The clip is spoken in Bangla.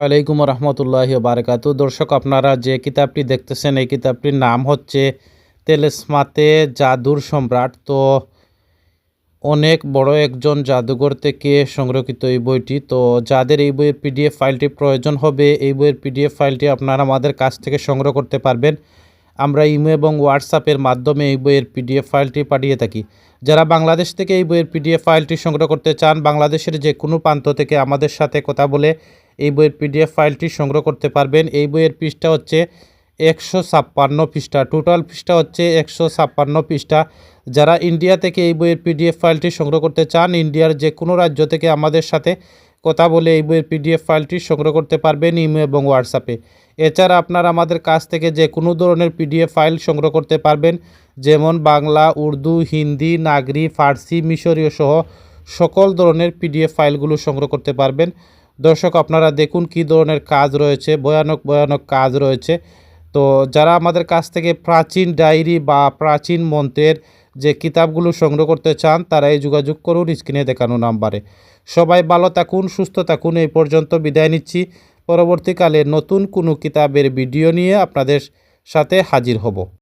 ওয়ালাইকুম রহমতুল্লাহ বারকাতু। দর্শক, আপনারা যে কিতাবটি দেখতেছেন, এই কিতাবটির নাম হচ্ছে তেলেসমাতে জাদুর সম্রাট। তো অনেক বড় একজন জাদুঘর থেকে সংরক্ষিত এই বইটি। তো যাদের এই বইয়ের পিডিএফ ফাইলটি প্রয়োজন হবে, এই বইয়ের পিডিএফ ফাইলটি আপনারা আমাদের কাছ থেকে সংগ্রহ করতে পারবেন। আমরা ইমো এবং হোয়াটসঅ্যাপের মাধ্যমে এই বইয়ের পিডিএফ ফাইলটি পাঠিয়ে থাকি। যারা বাংলাদেশ থেকে এই বইয়ের পিডিএফ ফাইলটি সংগ্রহ করতে চান, বাংলাদেশের যে কোনো প্রান্ত থেকে আমাদের সাথে কথা বলে এই বইয়ের পিডিএফ ফাইলটি সংগ্রহ করতে পারবেন। এই বইয়ের পৃষ্ঠা হচ্ছে একশো ছাপ্পান্ন পৃষ্ঠা। টোটাল পৃষ্ঠা হচ্ছে একশো ছাপ্পান্ন পৃষ্ঠা। যারা ইন্ডিয়া থেকে এই বইয়ের পিডিএফ ফাইলটি সংগ্রহ করতে চান, ইন্ডিয়ার যে কোনো রাজ্য থেকে আমাদের সাথে কথা বলে এই বইয়ের পিডিএফ ফাইলটি সংগ্রহ করতে পারবেন ইমো এবং হোয়াটসঅ্যাপে। এছাড়া আপনারা আমাদের কাছ থেকে যে কোনো ধরনের পিডিএফ ফাইল সংগ্রহ করতে পারবেন, যেমন বাংলা, উর্দু, হিন্দি, নাগরি, ফার্সি, মিশরীয় সহ সকল ধরনের পিডিএফ ফাইলগুলো সংগ্রহ করতে পারবেন। দর্শক, আপনারা দেখুন কি ধরনের কাজ রয়েছে, ভয়ানক ভয়ানক কাজ রয়েছে। তো যারা আমাদের কাছ থেকে প্রাচীন ডায়েরি বা প্রাচীন মন্ত্রের যে কিতাবগুলো সংগ্রহ করতে চান তারা এই যোগাযোগ করুন স্ক্রিনে দেখানো নাম্বারে। সবাই ভালো থাকুন, সুস্থ থাকুন, এই পর্যন্ত বিদায় নিচ্ছি। পরবর্তীকালে নতুন কোনো কিতাবের ভিডিও নিয়ে আপনাদের সাথে হাজির হব।